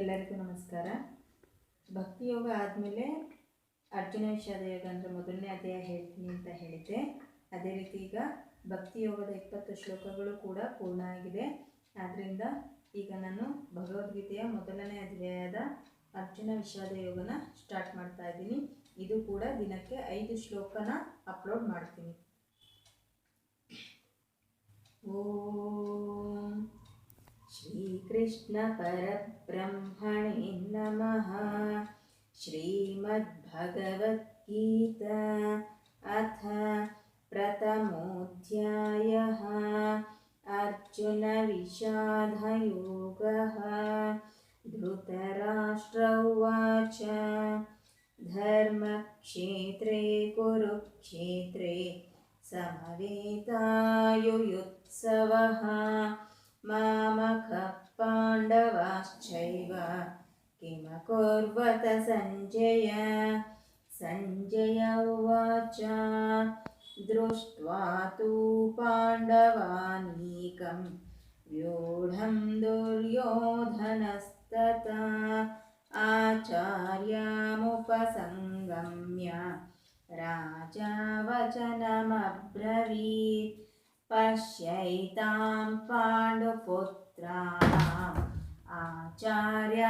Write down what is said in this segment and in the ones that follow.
ಎಲ್ಲರಿಗೂ ನಮಸ್ಕಾರ. ಭಕ್ತಿ ಯೋಗ ಆದಮೇಲೆ ಅರ್ಜುನ ವಿಷಾದ ಯೋಗ ಅಂದರೆ ಮೊದಲನೇ ಅಧ್ಯಾಯ ಹೇಳ್ತೀನಿ ಅಂತ ಹೇಳಿದ್ದೆ. ಅದೇ ರೀತಿ ಈಗ ಭಕ್ತಿ ಯೋಗದ ಇಪ್ಪತ್ತು ಶ್ಲೋಕಗಳು ಕೂಡ ಪೂರ್ಣ ಆಗಿದೆ. ಆದ್ದರಿಂದ ಈಗ ನಾನು ಭಗವದ್ಗೀತೆಯ ಮೊದಲನೇ ಅಧ್ಯಾಯದ ಅರ್ಜುನ ವಿಷಾದ ಯೋಗನ ಸ್ಟಾರ್ಟ್ ಮಾಡ್ತಾ ಇದ್ದೀನಿ. ಇದು ಕೂಡ ದಿನಕ್ಕೆ ಐದು ಶ್ಲೋಕನ ಅಪ್ಲೋಡ್ ಮಾಡ್ತೀನಿ. ಓಂ श्रीकृष्णपरब्रह्मणे नमः। श्रीमद्भगवद्गीता अथ प्रथमोऽध्यायः। अर्जुनविषादयोगः। धृतराष्ट्र उवाच। धर्मक्षेत्रे कुरुक्षेत्रे समवेतायुयुत्सवः। मामकः किमकुर्वत सञ्जय सञ्जय उवाच दृष्ट्वा तु पाण्डवानीकं व्यूढं दुर्योधनस्तथा आचार्यामुपसङ्गम्य राजा वचनमब्रवीत् पश्यैतां पाण्डुपुत्राणाम्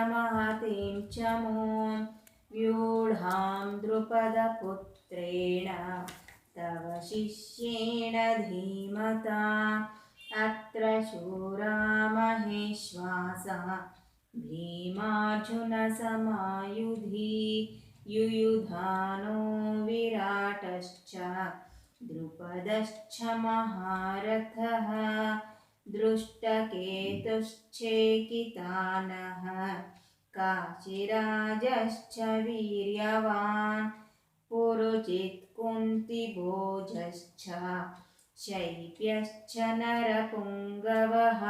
आचार्यमहतीं च मूं व्यूढां द्रुपदपुत्रेण तव शिष्येण धीमता। अत्र शूरा महेश्वासः भीमार्जुनसमायुधि युयुधानो विराटश्च द्रुपदश्च महारथः। दृष्टकेतुश्चेकितानः काशिराजश्च वीर्यवान् पुरुचित्कुन्तिभोजश्च शैप्यश्च नरपुङ्गवः